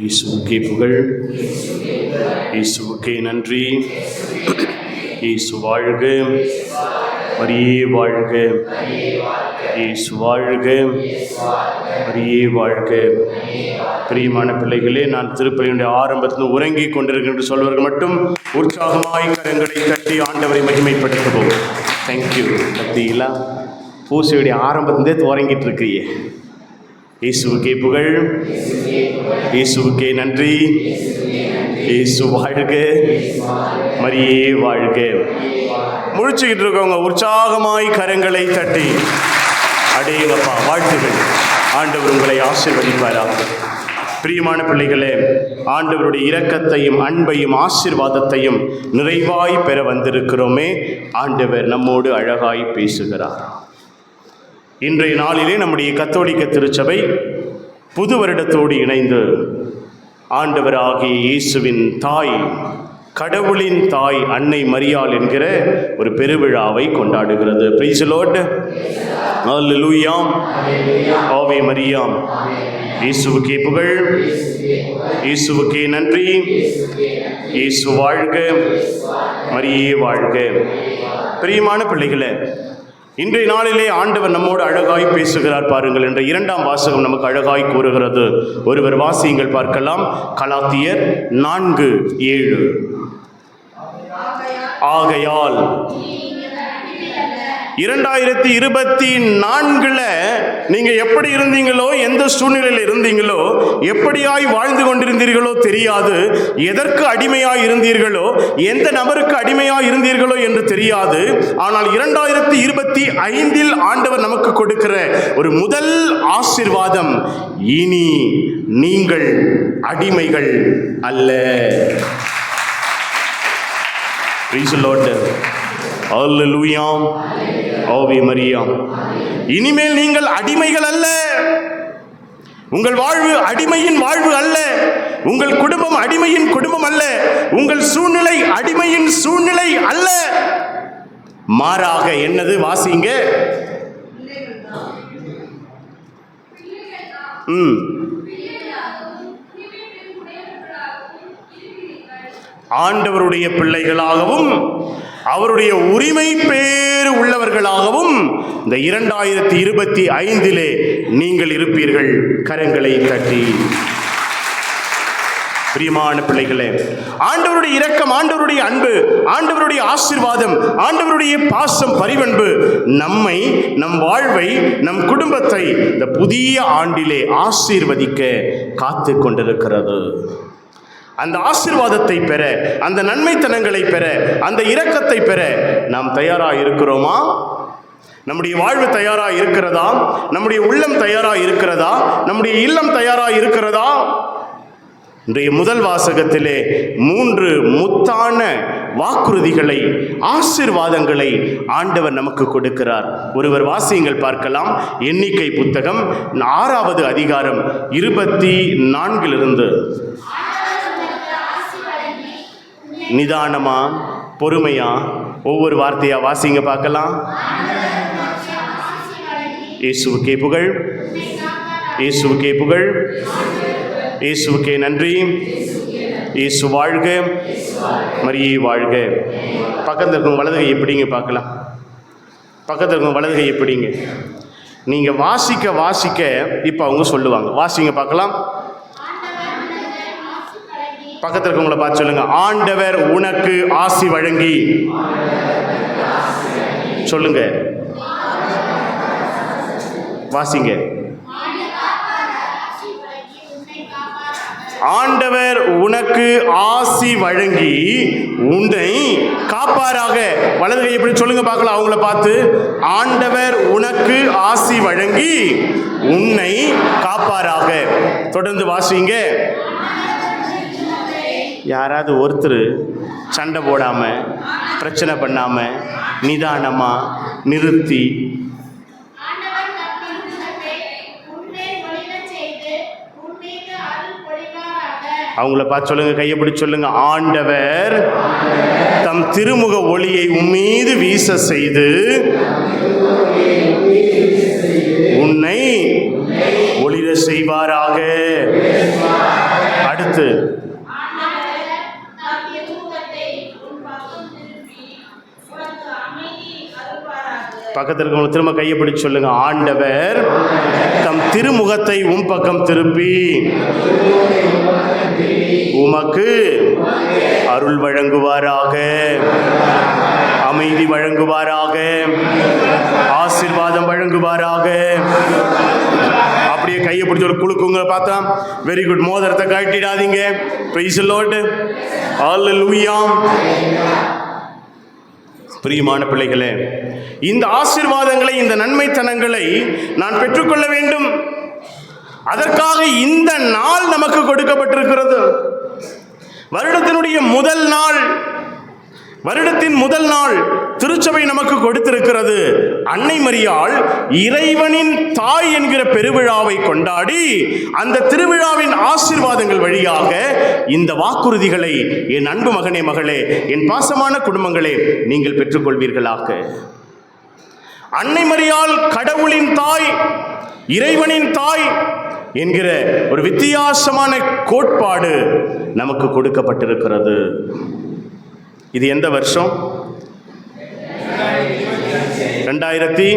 இயேசுக்கே புகழ். இயேசுக்கே நன்றி. இயேசு வாழ்க. மரியே வாழ்க. இயேசு வாழ்க. மரியே வாழ்க. பிரியமான பிள்ளைகளே நான் திருப்பலியுடைய ஆரம்பத்தில் உறங்கிக் கொண்டிருக்கின்ற சொல்வர்கள் மட்டும் உற்சாகமாய் கரங்களை கட்டி ஆண்டவரை மகிமைப்படுத்துவோம் தேங்க்யூ பார்த்தீங்களா பூசையுடைய ஆரம்பத்திலே உறங்கிட்டு இருக்கிறியே. இயேசுவுக்கே புகழ். இயேசுவுக்கே நன்றி. இயேசு வாழ்க. மரியே வாழ்க. முழிச்சுக்கிட்டு இருக்கவங்க உற்சாகமாய் கரங்களை தட்டி அடேங்கப்பா வாழ்த்துகள். ஆண்டவர் உங்களை ஆசிர்வதிப்பாரா பிரியமான பிள்ளைகளே ஆண்டவருடைய இரக்கத்தையும் அன்பையும் ஆசீர்வாதத்தையும் நிறைவாய் பெற வந்திருக்கிறோமே. ஆண்டவர் நம்மோடு அழகாய் பேசுகிறார். இன்றைய நாளிலே நம்முடைய கத்தோலிக்க திருச்சபை புது வருடத்தோடு இணைந்து ஆண்டவராகிய இயேசுவின் தாய் கடவுளின் தாய் அன்னை மரியாள் என்கிற ஒரு பெருவிழாவை கொண்டாடுகிறது. பிரைசலோட் அல்லேலூயாம் ஆவே மரியாம் இயேசுவுக்கே புகழ். இயேசுவுக்கே நன்றி. இயேசு வாழ்க. மரியே வாழ்க. பிரியமான பிள்ளைகளே இன்றைய நாளிலே ஆண்டவர் நம்மோடு அழகாய் பேசுகிறார் பாருங்கள் என்ற இரண்டாம் வாசகம் நமக்கு அழகாய் கூறுகிறது. ஒருவர் வாசியங்கள் பார்க்கலாம். கலாத்தியர் நான்கு ஏழு. ஆகையால் இரண்டாயிரத்தி இருபத்தி நான்குல நீங்க எப்படி இருந்தீங்களோ எந்த சூழ்நிலையில் இருந்தீங்களோ எப்படியாய் வாழ்ந்து கொண்டிருந்தீர்களோ தெரியாது. எதற்கு அடிமையாய் இருந்தீர்களோ எந்த நபருக்கு அடிமையாய் இருந்தீர்களோ என்று தெரியாது. ஆனால் இரண்டாயிரத்தி இருபத்தி ஐந்தில் ஆண்டவர் நமக்கு கொடுக்கிற ஒரு முதல் ஆசிர்வாதம் இனி நீங்கள் அடிமைகள் அல்ல. Praise ஆவி மரியாம் இனிமேல் நீங்கள் அடிமைகள் அல்ல. உங்கள் வாழ்வு அடிமையின் வாழ்வு அல்ல. உங்கள் குடும்பம் அடிமையின் குடும்பம் அல்ல. உங்கள் சூழ்நிலை அடிமையின் சூழ்நிலை அல்ல. மாறாக என்னது? வாசிங்க. ம். ஆண்டவருடைய பிள்ளைகளாகவும் அவருடைய உரிமை பேறு உள்ளவர்களாகவும் இந்த இரண்டாயிரத்தி இருபத்தி ஐந்திலே நீங்கள் இருப்பீர்கள். கரங்களை தட்டி. பிரியமான பிள்ளைகளே ஆண்டவருடைய இரக்கம் ஆண்டவருடைய அன்பு ஆண்டவருடைய ஆசீர்வாதம் ஆண்டவருடைய பாசம் பரிவன்பு நம்மை நம் வாழ்வை நம் குடும்பத்தை இந்த புதிய ஆண்டிலே ஆசீர்வதிக்க காத்து கொண்டிருக்கிறது. அந்த ஆசிர்வாதத்தை பெற அந்த நன்மைத்தனங்களை பெற அந்த இரக்கத்தை பெற நாம் தயாராக இருக்கிறோமா? நம்முடைய வாழ்வு தயாரா இருக்கிறதா? நம்முடைய உள்ளம் தயாரா இருக்கிறதா? நம்முடைய இல்லம் தயாரா இருக்கிறதா? இன்றைய முதல் வாசகத்திலே மூன்று முத்தான வாக்குறுதிகளை ஆசிர்வாதங்களை ஆண்டவர் நமக்கு கொடுக்கிறார். ஒருவர் வாசியங்கள் பார்க்கலாம். எண்ணிக்கை புத்தகம் ஆறாவது அதிகாரம் இருபத்தி நான்கிலிருந்து. நிதானமா பொறுமையா ஒவ்வொரு வார்த்தையா வாசிங்க பார்க்கலாம். இயேசுவுக்கே புகழ். இயேசுவுக்கே புகழ். இயேசுவுக்கே நன்றி. இயேசு வாழ்க. மரியை வாழ்க. பக்கத்தில் இருக்கும் வலதுகை எப்படிங்க பார்க்கலாம். பக்கத்தில் இருக்கும் வலதுகை எப்படிங்க? நீங்கள் வாசிக்க வாசிக்க இப்போ அவங்க சொல்லுவாங்க. வாசிங்க பார்க்கலாம். பக்கத்தில் இருக்கவங்களை பார்த்து சொல்லுங்க. ஆண்டவர் உனக்கு ஆசி வழங்கி. சொல்லுங்க. வாசிங்க. ஆண்டவர் உனக்கு ஆசி வழங்கி உன்னை காப்பாராக. வலது கை எப்படி சொல்லுங்க பார்க்கலாம் அவங்கள பார்த்து. ஆண்டவர் உனக்கு ஆசி வழங்கி உன்னை காப்பாராக. தொடர்ந்து வாசிங்க. யாராவது ஒருத்தர் சண்டை போடாமல் பிரச்சனை பண்ணாமல் நிதானமாக நிறுத்தி. அவங்கள பார்த்து சொல்லுங்க கையை பிடிச்சு சொல்லுங்க ஆண்டவர் தம் திருமுக ஒளியை உம்மீது வீச செய்து உன்னை ஒளிர செய்வாராக பக்கத்தில் இருக்கவங்க திரும்ப கையை பிடிச்சு சொல்லுங்க. ஆண்டவர் தம் திருமுகத்தை உம் பக்கம் திருப்பி. உமக்கு அருள் வழங்குவாராக. அமைதி வழங்குவாராக. ஆசீர்வாதம் வழங்குவாராக. அப்படியே கையை பிடிச்ச ஒரு குழுக்குங்க பார்த்தா வெரி குட் மோதிரத்தை கட்டிடாதீங்க பிரைஸ் ஆல் லூயாம் பிரியமான பிள்ளைகளே இந்த ஆசீர்வாதங்களை இந்த நன்மைத்தனங்களை நான் பெற்றுக்கொள்ள வேண்டும். அதற்காக இந்த நாள் நமக்கு கொடுக்கப்பட்டிருக்கிறது. வருடத்தினுடைய முதல் நாள் வருடத்தின் முதல் நாள் திருச்சபை நமக்கு கொடுத்திருக்கிறது. அன்னை மரியாள் இறைவனின் தாய் என்கிற பெருவிழாவை கொண்டாடி அந்த திருவிழாவின் ஆசீர்வாதங்கள் வழியாக இந்த வாக்குறுதிகளை என் அன்பு மகனே மகளே என் பாசமான குடும்பங்களே நீங்கள் பெற்றுக்கொள்வீர்களாக. அன்னை மரியாள் கடவுளின் தாய் இறைவனின் தாய் என்கிற ஒரு வித்தியாசமான கோட்பாடு நமக்கு கொடுக்கப்பட்டிருக்கிறது. இது எந்த வருஷம்? ரெண்டாயிரத்தி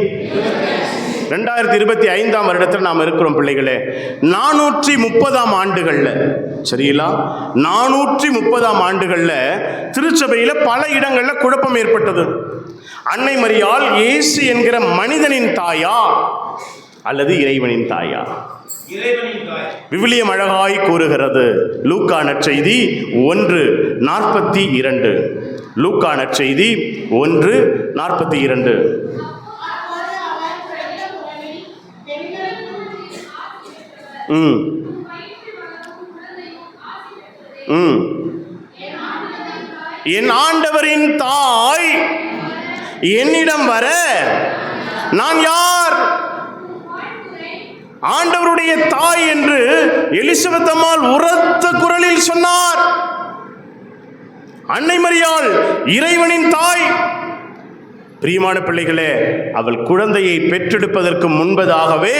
ரெண்டாயிரத்தி இருபத்தி ஐந்தாம் வருடத்தில் நாம் இருக்கிறோம் பிள்ளைகளே. நானூற்றி முப்பதாம் ஆண்டுகளில் சரிங்களா நானூற்றி முப்பதாம் ஆண்டுகளில் திருச்சபையில் பல இடங்களில் குழப்பம் ஏற்பட்டது. அன்னை மரியால் இயேசு என்கிற மனிதனின் தாயா அல்லது இறைவனின் தாயா? விவிலியம் அழகாய் கூறுகிறது. லூக்கா நற்செய்தி ஒன்று நாற்பத்தி இரண்டு. லூக்கா நற்செய்தி ஒன்று நாற்பத்தி இரண்டு. ம். ம். என் ஆண்டவரின் தாய் என்னிடம் வர நான் யார்? ஆண்டவருடைய தாய் என்று எலிசபெத் அம்மாள் உரத்த குரலில் சொன்னார். அன்னை மரியாள் இறைவனின் தாய். பிரியமான பிள்ளைகளே அவள் குழந்தையை பெற்றெடுப்பதற்கு முன்பதாகவே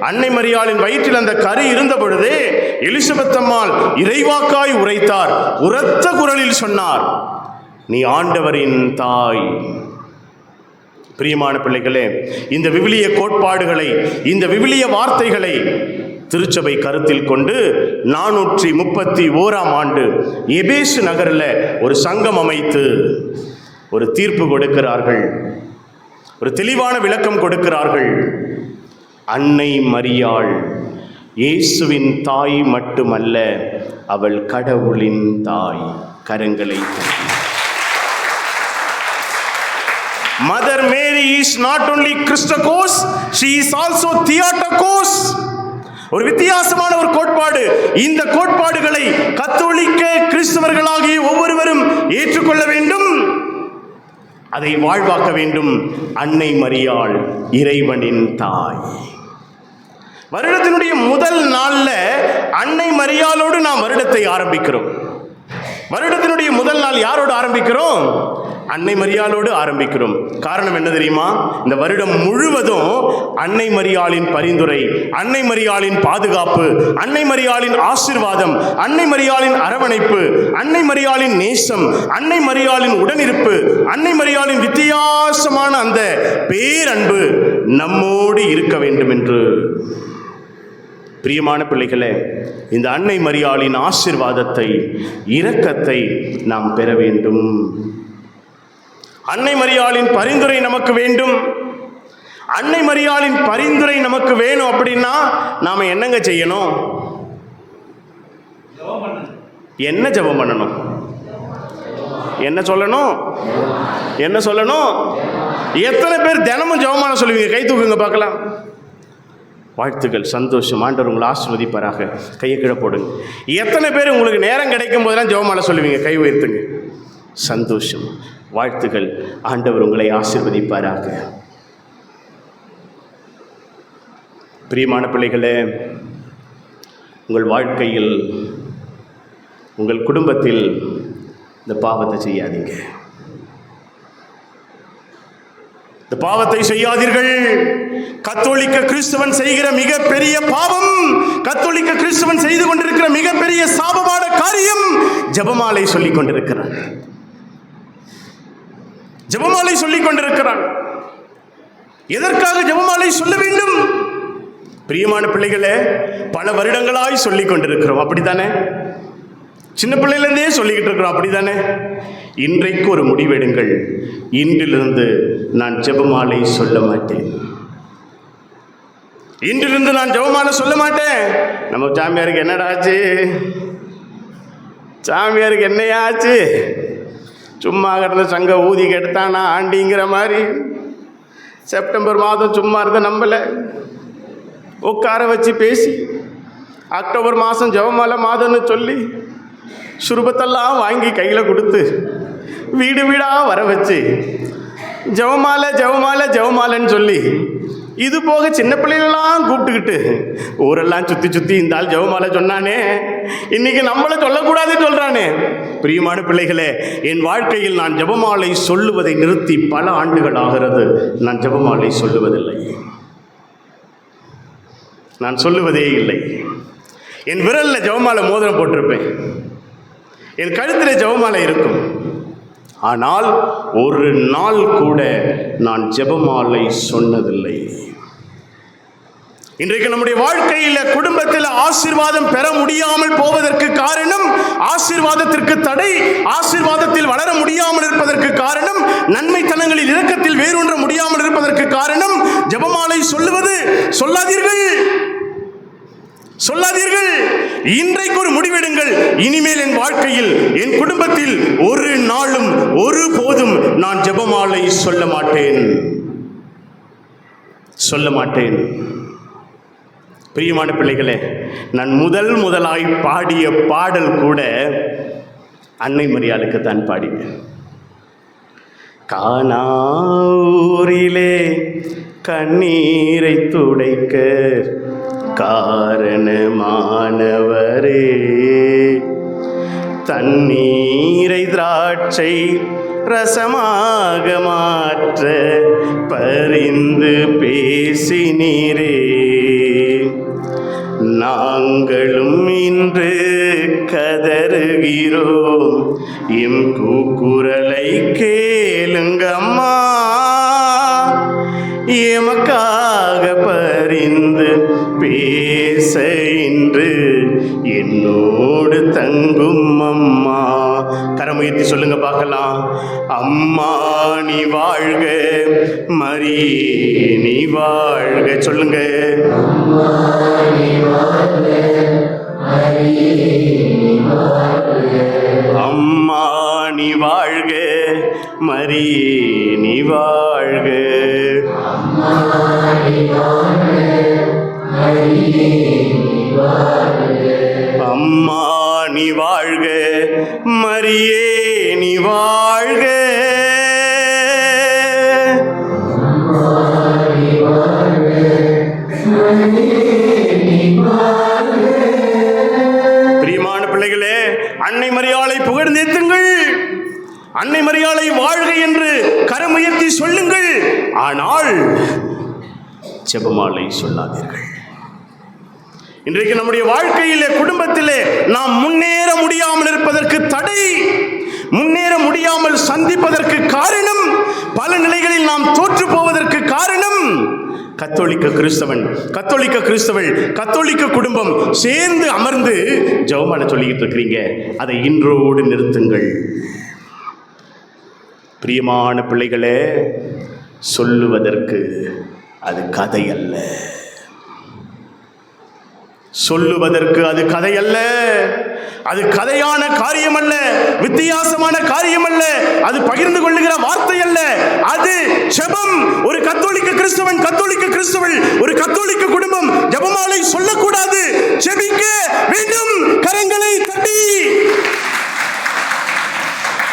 அன்னை மரியாளின் வயிற்றில் அந்த கரு இருந்த பொழுதே எலிசபெத் அம்மாள் இறைவாக்காய் உரைத்தார். உரத்த குரலில் சொன்னார் நீ ஆண்டவரின் தாய். பிரியமான பிள்ளைகளே இந்த விவிலிய கோட்பாடுகளை இந்த விவிலிய வார்த்தைகளை திருச்சபை கருத்தில் கொண்டு நானூற்றி முப்பத்தி ஓராம் ஆண்டு எபேசு நகரில் ஒரு சங்கம் அமைத்து ஒரு தீர்ப்பு கொடுக்கிறார்கள். ஒரு தெளிவான விளக்கம் கொடுக்கிறார்கள். அன்னை மரியாள் இயேசுவின் தாய் மட்டுமல்ல அவள் கடவுளின் தாய். கரங்களை mother Mary is not only கிறிஸ்டகோஸ் she is தியாட்ட தியாட்டகோஸ் ஒரு வித்தியாசமான ஒரு கோட்பாடு. இந்த கோட்பாடுகளை கத்தோலிக்க கிறிஸ்தவர்களாகிய ஒவ்வொருவரும் ஏற்றுக்கொள்ள வேண்டும். அதை வாழ்வாக்க வேண்டும். அன்னை மரியாள் இறைவனின் தாய். வருடத்தினுடைய முதல் நாளில் அன்னை மரியாளோடு நாம் வருடத்தை ஆரம்பிக்கிறோம். வருடத்தினுடைய முதல் நாள் யாரோடு ஆரம்பிக்கிறோம்? அன்னை மரியாளோடு ஆரம்பிக்கிறோம். காரணம் என்ன தெரியுமா? இந்த வருடம் முழுவதும் அன்னை மரியாளின் பரிந்துரை அன்னை மரியாளின் பாதுகாப்பு அன்னை மரியாளின் ஆசிர்வாதம் அன்னை மரியாளின் அரவணைப்பு அன்னை மரியாளின் நேசம் அன்னை மரியாளின் உடனிருப்பு அன்னை மரியாளின் வித்தியாசமான அந்த பேரன்பு நம்மோடு இருக்க வேண்டும் என்று பிரியமான பிள்ளைகளே இந்த அன்னை மரியாளின் ஆசிர்வாதத்தை இரக்கத்தை நாம் பெற வேண்டும். அன்னை மரியாளின் பரிந்துரை நமக்கு வேண்டும். அன்னை மரியாளின் பரிந்துரை நமக்கு வேணும் அப்படின்னா நாம என்னங்க செய்யணும்? என்ன ஜெபம் பண்ணணும்? என்ன சொல்லணும்? என்ன சொல்லணும்? எத்தனை பேர் தினமும் ஜெபமான சொல்லுவீங்க? கை தூக்குங்க பார்க்கலாம். வாழ்த்துக்கள் சந்தோஷம். ஆண்டவர் உங்களை ஆசிர்வதிப்பாராக. கையை கீழே போடுங்க. எத்தனை பேர் உங்களுக்கு நேரம் கிடைக்கும் போதெல்லாம் ஜெபமால சொல்லுவீங்க? கை உயர்த்துங்க. சந்தோஷம். வாழ்த்துகள். ஆண்டவர் உங்களை ஆசிர்வதிப்பாராக. பிரியமான பிள்ளைகளே உங்கள் வாழ்க்கையில் உங்கள் குடும்பத்தில் இந்த பாவத்தை செய்யாதீங்க. இந்த பாவத்தை செய்யாதீர்கள். கத்தோலிக்க கிறிஸ்தவன் செய்கிற மிகப்பெரிய பாவம் கத்தோலிக்க கிறிஸ்தவன் செய்து கொண்டிருக்கிற மிகப்பெரிய சாபமான காரியம் ஜெபமாலை சொல்லிக் கொண்டிருக்கிறான் ஜெபமாலை சொல்லிக் கொண்டிருக்கிறான் எதற்காக ஜெபமாலை சொல்ல வேண்டும்? பிரியமான பிள்ளைகளே பல வருடங்களாய் சொல்லிக் கொண்டிருக்கிறோம் அப்படித்தானே? சின்ன பிள்ளையிலேருந்தே சொல்லிக்கிட்டு இருக்கிறோம். அப்படித்தானே? இன்றைக்கு ஒரு முடிவெடுங்கள். இன்றிலிருந்து நான் ஜெபமாலை சொல்ல மாட்டேன். இன்றிலிருந்து நான் ஜெபமாலை சொல்ல மாட்டேன். நம்ம சாமியாருக்கு என்னடா ஆச்சு சாமியாருக்கு என்னையா ஆச்சு சும்மா கிடந்த சங்க ஊதி கெடுத்தானா ஆண்டிங்கிற மாதிரி. செப்டம்பர் மாதம் சும்மா இருந்த நம்பலை உட்கார வச்சு பேசி அக்டோபர் மாதம் ஜவமலை மாதம்னு சொல்லி சுருபத்தெல்லாம் வாங்கி கையில் கொடுத்து வீடு வீடாக வர வச்சு ஜெவமாலை ஜவமாலை ஜவமாலைன்னு சொல்லி இது போக சின்ன பிள்ளைகளெல்லாம் கூப்பிட்டுக்கிட்டு ஊரெல்லாம் சுற்றி சுற்றி இந்த ஆள் ஜெவமாலை சொன்னானே. இன்னைக்கு நம்மளை சொல்லக்கூடாதுன்னு சொல்கிறானே பிரியமான பிள்ளைகளே என் வாழ்க்கையில் நான் ஜெபமாலை சொல்லுவதை நிறுத்தி பல ஆண்டுகள் ஆகிறது. நான் ஜெபமாலை சொல்லுவதில்லை. நான் சொல்லுவதே இல்லை. என் விரலில் ஜெபமாலை மோதிரம் போட்டிருப்பேன். என் கழுத்தில் ஜெபமாலை இருக்கும். ஆனால் ஒரு நாள் கூட நான் ஜெபமாலை சொன்னதில்லை. இன்றைக்கு நம்முடைய வாழ்க்கையில் குடும்பத்தில் ஆசீர்வாதம் பெற முடியாமல் போவதற்கு காரணம் ஆசீர்வாதத்திற்கு தடை ஆசீர்வாதத்தில் வளர முடியாமல் இருப்பதற்கு காரணம் நன்மைத்தனங்களில் இலக்கத்தில் வேரூன்ற முடியாமல் இருப்பதற்கு காரணம் ஜெபமாலை சொல்லுவது. சொல்லாதீர்கள். சொல்லாதீர்கள். இன்றைக்கு ஒரு முடிவெடுங்கள். இனிமேல் என் வாழ்க்கையில் என் குடும்பத்தில் ஒரு நாளும் ஒரு போதும் நான் ஜெபமாலை சொல்ல மாட்டேன். சொல்ல மாட்டேன். பிரியமான பிள்ளைகளே நான் முதல் முதலாய் பாடிய பாடல் கூட அன்னை மரியாளுக்கு தான் பாடினேன். காணாவூரிலே கண்ணீரை துடைக்க காரணமானவரே. தண்ணீரை திராட்சை ரசமாக மாற்ற பரிந்து பேசினீரே. கதறுகிறோம் எம் கூக்குரலை கேளுங்கம்மா. எமக்காக பரிந்து பேச இன்று என்னோடு தங்கும் அம்மா கரமுயர்த்தி சொல்லுங்க பார்க்கலாம். அம்மா நீ வாழ்க. மரி நீ வாழ்க. சொல்லுங்க. அம்மா நீ வாழ்க. மரி நீ வாழ்க. அம்மா நீ வாழ்க. மரியே அன்னை மரியாதை வாழ்க என்று கரமுயர்த்தி சொல்லுங்கள். ஆனால் ஜெபமாலை சொல்லாதீர்கள். இன்றைக்கு நம்முடைய வாழ்க்கையிலே குடும்பத்திலே நாம் முன்னேற முடியாமல் இருப்பதற்கு தடை முன்னேற முடியாமல் சந்திப்பதற்கு காரணம் பல நிலைகளில் நாம் தோற்று போவதற்கு காரணம் கத்தோலிக்க கிறிஸ்தவன் கத்தோலிக்க கிறிஸ்தவள் கத்தோலிக்க குடும்பம் சேர்ந்து அமர்ந்து ஜெபமாலை சொல்லிக்கிட்டு இருக்கிறீங்க. அதை இன்றோடு நிறுத்துங்கள். பிரியமான பிள்ளைகளே சொல்லுவதற்கு அது கதை அல்ல சொல்லுவதற்கு அது கதை அல்ல அது கதையான காரியம் அல்ல வித்தியாசமான காரியம் அல்ல அது பகிர்ந்து கொள்ளுகிற வார்த்தை அல்ல அது ஜெபம். ஒரு கத்தோலிக்க கிறிஸ்தவன் கத்தோலிக்க கிறிஸ்தவள் ஒரு கத்தோலிக்க குடும்பம் ஜெபமாலை சொல்லக்கூடாது. ஜெபிக்க வேண்டும். கரங்களை தட்டி.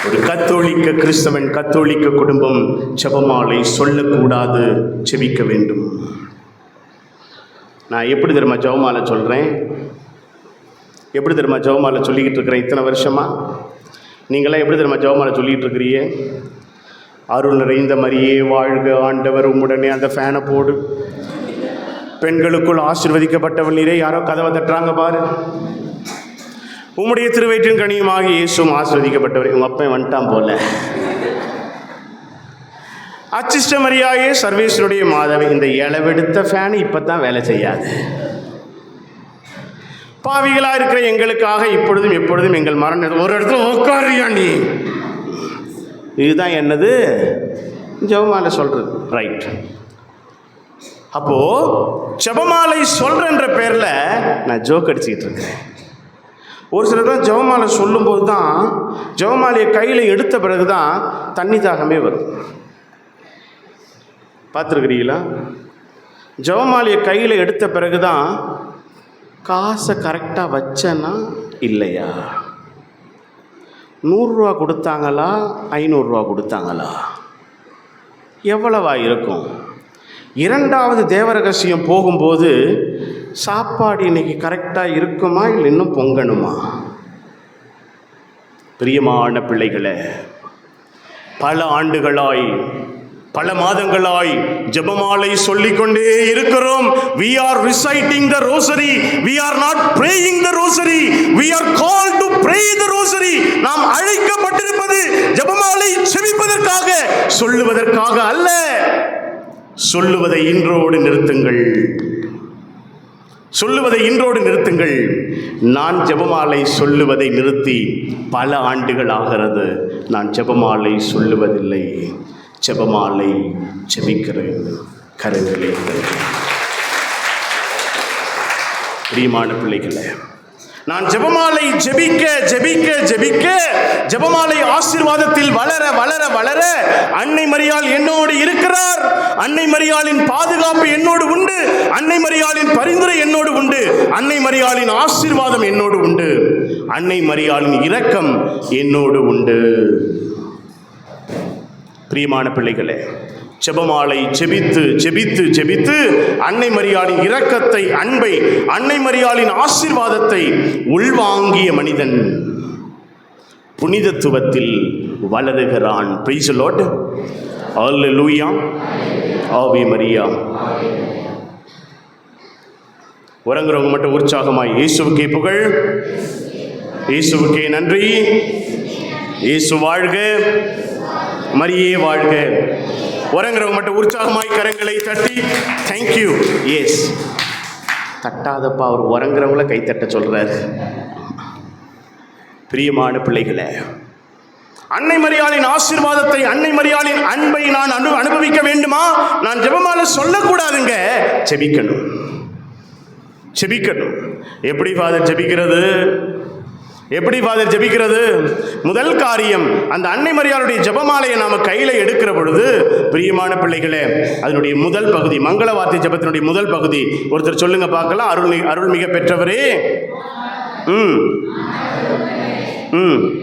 ஒரு கத்தோலிக்க கிறிஸ்தவன் கத்தோலிக்க குடும்பம் செபமாலை சொல்லக்கூடாது செபிக்க வேண்டும். நான் எப்படி தெரியுமா ஜெபமாலை சொல்கிறேன் எப்படி தெரியுமா ஜெபமாலை சொல்லிக்கிட்டு இருக்கிறேன் இத்தனை வருஷமாக நீங்களாம் எப்படி தெரியுமா ஜெபமாலை சொல்லிக்கிட்டு இருக்கிறீங்க? அருள் நிறைந்த மாதிரியே வாழ்க ஆண்டவர் உம்முடனே. அந்த ஃபேனை போடு. பெண்களுக்குள் ஆசிர்வதிக்கப்பட்டவள் நீரே. யாரோ கதவை தட்டுறாங்க பாரு. உம்முடைய திருவயிற்றின் கனியுமாக இயேசுவும் ஆஸ்வதிக்கப்பட்டவர் உங்கள் அப்பன் வந்துட்டான் போல. அச்சிஷ்டமரியாயே சர்வேஸ்வருடைய மாதவி இந்த இளவெடுத்த ஃபேன் இப்போ தான் வேலை செய்யாது. பாவிகளாக இருக்கிற எங்களுக்காக இப்பொழுதும் எப்பொழுதும் எங்கள் மரண ஒரு இடத்துல உட்காரியா நீ? இதுதான் என்னது? ஜெபமாலை சொல்றது. ரைட் அப்போ ஜெபமாலை சொல்றன்ற பேர்ல நான் ஜோக் அடிச்சுக்கிட்டு இருக்கேன் ஒரு சிலர்லாம் தான் ஜெபமாலை சொல்லும்போது தான் ஜெபமாலையை கையில் எடுத்த பிறகு தான் தண்ணி தாகமே வரும். பார்த்துருக்குறீங்களா? ஜெபமாலையை கையில் எடுத்த பிறகு தான் காசை கரெக்டாக வச்சேன்னா இல்லையா? நூறுரூவா கொடுத்தாங்களா? ஐநூறுரூவா கொடுத்தாங்களா? எவ்வளவா இருக்கும்? இரண்டாவது தேவரகசியம் போகும்போது சாப்பாடு இன்னைக்கு கரெக்டாக இருக்குமா இல்லை இன்னும் பொங்கணுமா? பிரியமான பிள்ளைகளை பல ஆண்டுகளாய் பல மாதங்களாய் ஜெபமாலை சொல்லிக்கொண்டே இருக்கிறோம். We are reciting the rosary. We are not praying the rosary. We are called to pray the rosary. நாம் அழைக்கப்பட்டிருப்பது ஜெபமாலை செவிப்பதற்காக சொல்லுவதற்காக அல்ல. சொல்லுவதை இன்றோடு நிறுத்துங்கள். சொல்லுவதை இன்றோடு நிறுத்துங்கள். நான் ஜெபமாலை சொல்லுவதை நிறுத்தி பல ஆண்டுகள் ஆகிறது நான் ஜெபமாலை சொல்லுவதில்லை. ஜெபமாலை ஜெபிக்கிறேன். கரங்களே பிரியமான பிள்ளைகளை நான் ஜெபமாலை ஜெபிக்க ஜெபிக்க ஜெபிக்க ஜெபமாலை ஆசீர்வாதத்தில் வளர வளர வளர அன்னை மரியாள் என்னோடு இருக்கிறார். அன்னை மரியாளின் பாதுகாப்பு என்னோடு உண்டு. அன்னை மரியாளின் பரிந்துரை என்னோடு உண்டு. அன்னை மரியாளின் ஆசீர்வாதம் என்னோடு உண்டு. அன்னை மரியாளின் இரக்கம் என்னோடு உண்டு. பிரியமான பிள்ளைகளே செபமாலை செபித்து செபித்து செபித்து அன்னை மரியாளின் இரக்கத்தை அன்பை அன்னை மரியாளின் ஆசீர்வாதத்தை உள்வாங்கிய மனிதன் புனிதத்துவத்தில் வளருகிறான். பிரைஸ் லூயா அல்லேலூயா ஆவி மரியா. உறங்குறவங்க மட்டும் உற்சாகமாய் இயேசுவுக்கே புகழ். இயேசுவுக்கே நன்றி. இயேசு வாழ்க. மரியே வாழ்க. உறங்குறவங்க மட்டும் உற்சாகமாய் கரங்களை தட்டி தேங்க்யூ எஸ் தட்டாதப்பா அவர் உறங்குறவங்கள கை தட்ட பிரியமான பிள்ளைகளை அன்னை மரியாளின் ஆசீர்வாதத்தை அன்னை மரியாளின் அன்பை நான் அனு அனுபவிக்க வேண்டுமா? நான் ஜெபமால சொல்லக்கூடாதுங்க. ஜெபிக்கணும். ஜெபிக்கணும். எப்படி ஃபாதர் ஜெபிக்கிறது? எப்படி ஃபாதர் ஜெபிக்கிறது? முதல் காரியம் அந்த அன்னை மரியாளுடைய ஜெபமாலையை நாம் கையில் எடுக்கிற பொழுது பிரியமான பிள்ளைகளே அதனுடைய முதல் பகுதி மங்கள வார்த்தை ஜெபத்தினுடைய முதல் பகுதி. ஒருத்தர் சொல்லுங்க பார்க்கலாம். அருள் அருள்மிக பெற்றவரே. ம். ம்.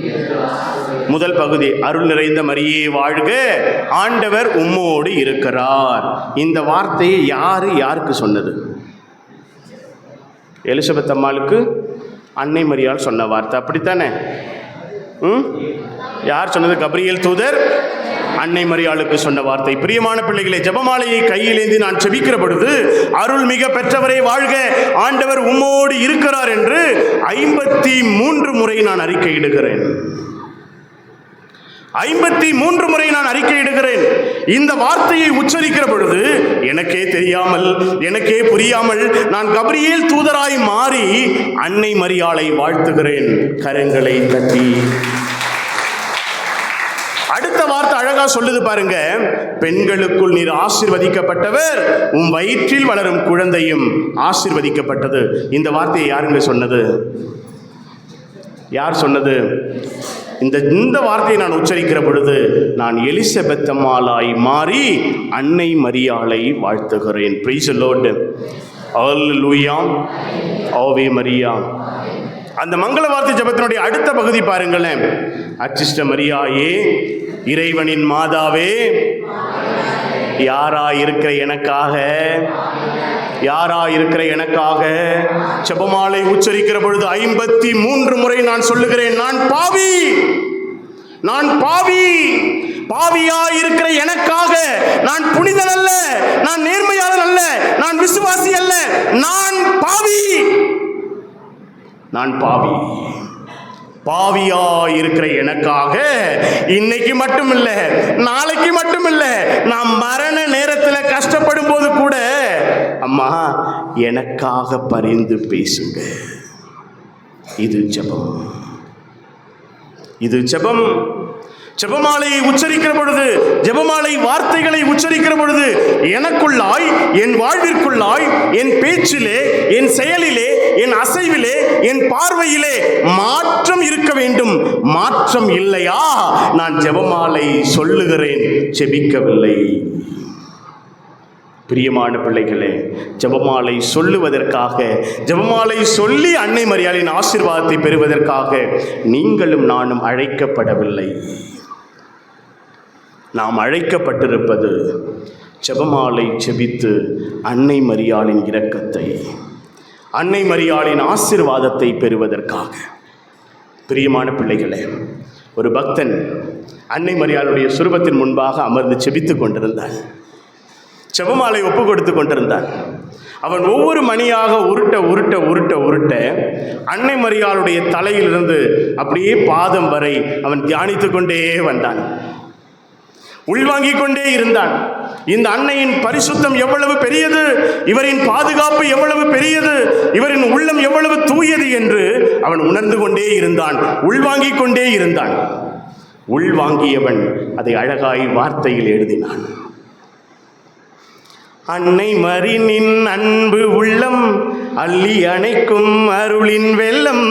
முதல் பகுதி அருள் நிறைந்த மரியே வாழ்க. ஆண்டவர் உம்மோடு இருக்கிறார். இந்த வார்த்தையை யாரு யாருக்கு சொன்னது? எலிசபெத் அம்மாளுக்கு அன்னை மரியால் சொன்ன வார்த்தை. அப்படித்தானே? ம்? யார் சொன்னது? கபிரியல் தூதர் அன்னை மரியாளுக்கு சொன்ன வார்த்தை. பிரியமான பிள்ளைகளை ஜெபமாலையை கையிலேந்தி நான் செபிக்கிற பொழுது அருள் மிக பெற்றவரை வாழ்க. ஆண்டவர் உம்மோடு இருக்கிறார் என்று ஐம்பத்தி மூன்று முறை நான் அறிக்கையிடுகிறேன். ஐம்பத்தி மூன்று முறை நான் அறிக்கையிடுகிறேன். இந்த வார்த்தையை உச்சரிக்கிற பொழுது எனக்கே தெரியாமல் எனக்கே புரியாமல் நான் கப்ரியேல் தூதராய் மாறி அன்னை மரியாளை வாழ்த்துகிறேன். கரங்களை தட்டி. அடுத்த வார்த்தை அழகா சொல்லுது பாருங்க. பெண்களுக்குள் நீர் ஆசிர்வதிக்கப்பட்டவர் உன் வயிற்றில் வளரும் குழந்தையும் ஆசிர்வதிக்கப்பட்டது. இந்த வார்த்தையை யாருங்க சொன்னது? யார் சொன்னது? இந்த இந்த வார்த்தையை நான் உச்சரிக்கிற பொழுது நான் எலிசபெத் அம்மாளாய் மாறி அன்னை மரியாளை வாழ்த்துகிறேன். பிரைஸ் லோட் ஆல் லூயாம் ஆவே மரியா. அந்த மங்கள வார்த்தை ஜபத்தினுடைய அடுத்த பகுதி பாருங்களேன். அச்சிஷ்ட மரியாயே இறைவனின் மாதாவே யாரா இருக்கிற எனக்காக யாரா இருக்கிற எனக்காக செபமாலை உச்சரிக்கிற பொழுது ஐம்பத்தி மூன்று முறை நான் சொல்லுகிறேன் நான் பாவி நான் பாவி பாவியா இருக்கிற எனக்காக நான் புனிதன் அல்ல நான் நேர்மையாளன் அல்ல நான் விசுவாசி அல்ல நான் பாவி. நான் பாவி. பாவியா இருக்கிற எனக்காக இன்னைக்கு மட்டும் இல்ல நாளைக்கு மட்டும் இல்ல நான் மரண நேரத்தில் கஷ்டப்படும் போது கூட அம்மா எனக்காக பரிந்து பேசுங்க. இது ஜெபம். இது ஜெபம். ஜெபமாலையை உச்சரிக்கிற பொழுது ஜெபமாலை வார்த்தைகளை உச்சரிக்கிற பொழுது எனக்குள்ளாய் என் வாழ்விற்குள்ளாய் என் பேச்சிலே என் செயலிலே என் அசைவிலே என் பார்வையிலே மாற்றம் இருக்க வேண்டும். மாற்றம் இல்லையா? நான் ஜெபமாலை சொல்லுகிறேன். செபிக்கவில்லை பிரியமான பிள்ளைகளே ஜெபமாலை சொல்லுவதற்காக ஜெபமாலை சொல்லி அன்னை மரியாளின் ஆசிர்வாதத்தை பெறுவதற்காக நீங்களும் நானும் அழைக்கப்படவில்லை. நாம் அழைக்கப்பட்டிருப்பது ஜெபமாலை செபித்து அன்னை மரியாளின் இரக்கத்தை அன்னை மரியாளின் ஆசிர்வாதத்தை பெறுவதற்காக. பிரியமான பிள்ளைகளே ஒரு பக்தன் அன்னை மரியாளுடைய சுரூபத்தின் முன்பாக அமர்ந்து செபித்துக் கொண்டிருந்தான் செபமாலை ஒப்பு கொடுத்து கொண்டிருந்தான் அவன் ஒவ்வொரு மணியாக உருட்ட உருட்ட உருட்ட உருட்ட அன்னை மரியாளுடைய தலையிலிருந்து அப்படியே பாதம் வரை அவன் தியானித்து கொண்டே வந்தான். உள்வாங்கிக் கொண்டே இருந்தான். இந்த அன்னையின் பரிசுத்தம் எவ்வளவு பெரியது? இவரின் பாதுகாப்பு எவ்வளவு பெரியது? இவரின் உள்ளம் எவ்வளவு தூயது என்று அவன் உணர்ந்து கொண்டே இருந்தான். உள்வாங்கிக் கொண்டே இருந்தான். உள்வாங்கியவன் அதை அழகாய் வார்த்தையில் எழுதினான். அன்னை மரினின் அன்பு உள்ளம் அள்ளி அணைக்கும் அருளின் வெள்ளம்.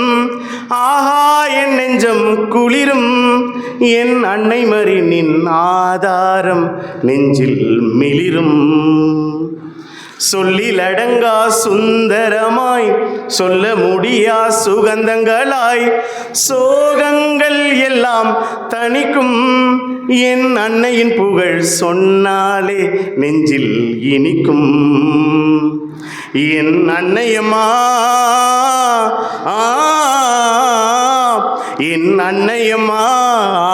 ஆஹா என் நெஞ்சம் குளிரும் என் அன்னை மரினின் ஆதாரம் நெஞ்சில் மிளிரும். சொல்லிலடங்கா சுந்தரமாய் சொல்ல முடியா சுகந்தங்களாய். சோகங்கள் எல்லாம் தணிக்கும் என் அன்னையின் புகழ் சொன்னாலே நெஞ்சில் இனிக்கும். என் அன்னையம்மா ஆ என் அன்னையம்மா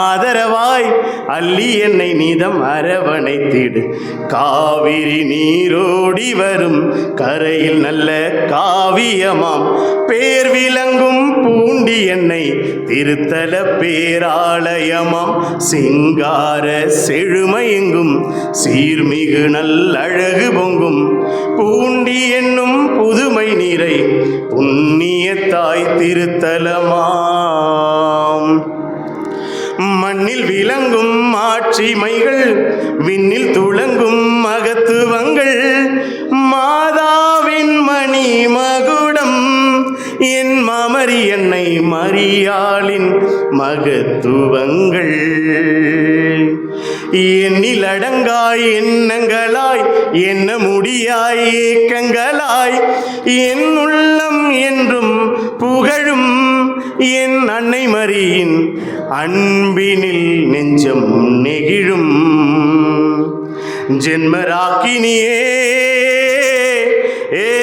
ஆதரவாய் அள்ளி என்னை நீதம் அரவணைத்திடு. காவிரி நீரோடி வரும் கரையில் நல்ல காவியமாம். பேர் விளங்கும் பூண்டி என்னை திருத்தல பேராலயமாம். சிங்கார செழுமையெங்கும் சீர்மிகு நல்லழகு பொங்கும். பூண்டி என்னும் புதுமை நீரை புண்ணியத்தாய் திருத்தலமாம். மண்ணில் விளங்கும் ஆட்சிமைகள் விண்ணில் துளங்கும் மகத்துவங்கள். மாதாவின் மணி மகுடம் என் மாமரி என்னை மரியாளின் மகத்துவங்கள். எண்ணில் அடங்காய் எண்ணங்களாய் என்ன முடியாய் ஏக்கங்களாய் என் உள்ளம் என்றும் புகழும் என் அன்னை மரியின் அன்பினில் நெஞ்சம் நெகிழும். ஜென்மராக்கினியே ஏ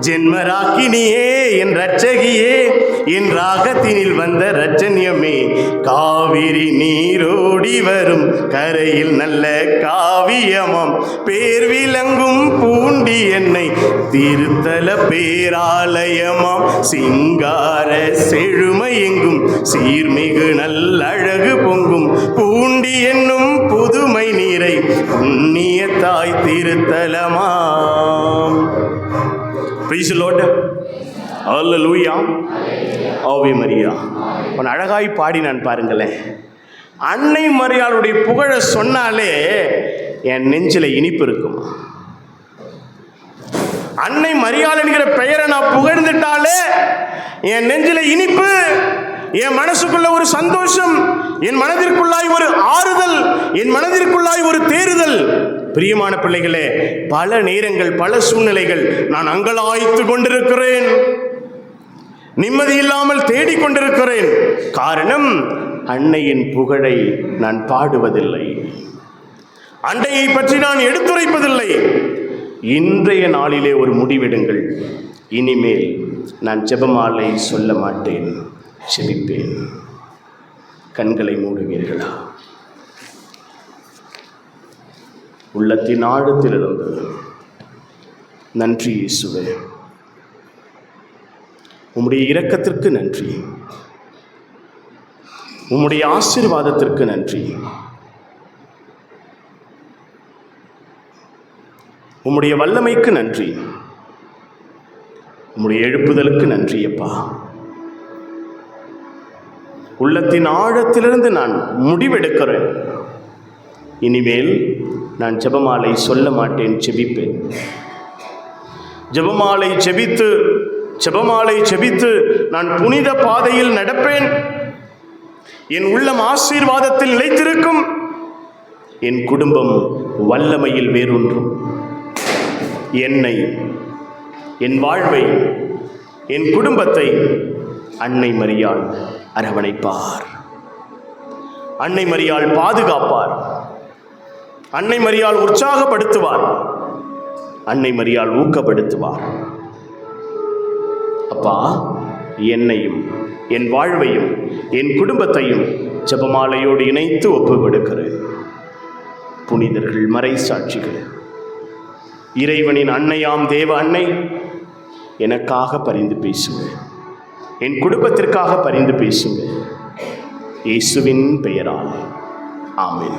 ஜென்மராக்கினியே என் ரட்சகியே என் ராகத்தினில் வந்த ரட்சண்யமே காவிரி நீரோடி வரும் கரையில் நல்ல காவியமாம். பேர் விளங்கும் பூண்டி என்னை திருத்தல பேராலயமாம். சிங்கார செழுமை எங்கும் சீர்மிகு நல்லழகு பொங்கும். பூண்டி என்னும் புதுமை நீரை புண்ணியத்தாய் திருத்தலமாம். பிரைஸ் லோட் அல்லூயா ஆவி மரியா. உன் அழகாய் பாடி நான் பாருங்களேன். அன்னை மரியாளுடைய புகழை சொன்னாலே என் நெஞ்சில் இனிப்பு இருக்கும். அன்னை மரியாள் என்கிற பெயரை நான் புகழ்ந்துட்டாலே என் நெஞ்சில இனிப்பு என் மனசுக்குள்ள ஒரு சந்தோஷம் என் மனதிற்குள்ளாய் ஒரு ஆறுதல் என் மனதிற்குள்ளாய் ஒரு தேறுதல். பிரியமான பிள்ளைகளே பல நேரங்கள் பல சூழ்நிலைகள் நான் அங்கலாய்த்து கொண்டிருக்கிறேன். நிம்மதி இல்லாமல் தேடிக்கொண்டிருக்கிறேன். காரணம் அன்னையின் புகழை நான் பாடுவதில்லை. அண்டையை பற்றி நான் எடுத்துரைப்பதில்லை. இன்றைய நாளிலே ஒரு முடிவெடுங்கள். இனிமேல் நான் ஜெபமாலை சொல்ல மாட்டேன். செபிப்பேன் கண்களை மூடுவீர்களா? உள்ளத்தின் ஆழத்திலிருந்து நன்றி இயேசுவே. உம்முடைய இரக்கத்திற்கு நன்றி. உம்முடைய ஆசீர்வாதத்திற்கு நன்றி. உம்முடைய வல்லமைக்கு நன்றி. உம்முடைய எழுப்புதலுக்கு நன்றி அப்பா. உள்ளத்தின் ஆழத்திலிருந்து நான் முடிவெடுக்கிறேன். இனிமேல் நான் ஜெபமாலை சொல்ல மாட்டேன் செபிப்பேன் ஜெபமாலை செபித்து ஜபமாலை ஜெபித்து நான் புனித பாதையில் நடப்பேன். என் உள்ளம் ஆசீர்வாதத்தில் நிலைத்திருக்கும். என் குடும்பம் வல்லமையில் வேரூன்றும். என்னை என் வாழ்வை என் குடும்பத்தை அன்னை மரியாள் அரவணைப்பார். அன்னை மரியாள் பாதுகாப்பார். அன்னை மரியாள் உற்சாகப்படுத்துவார். அன்னை மரியாள் ஊக்கப்படுத்துவார். அப்பா என்னையும் என் வாழ்வையும் என் குடும்பத்தையும் ஜெபமாலையோடு இணைத்து ஒப்பு கொடுக்கிறேன் புனிதர்கள் மறை சாட்சிகள் இறைவனின் அன்னையாம் தேவ அன்னை எனக்காக பரிந்து பேசுங்க. என் குடும்பத்திற்காக பரிந்து பேசுங்க. இயேசுவின் பெயரால். ஆமேன்.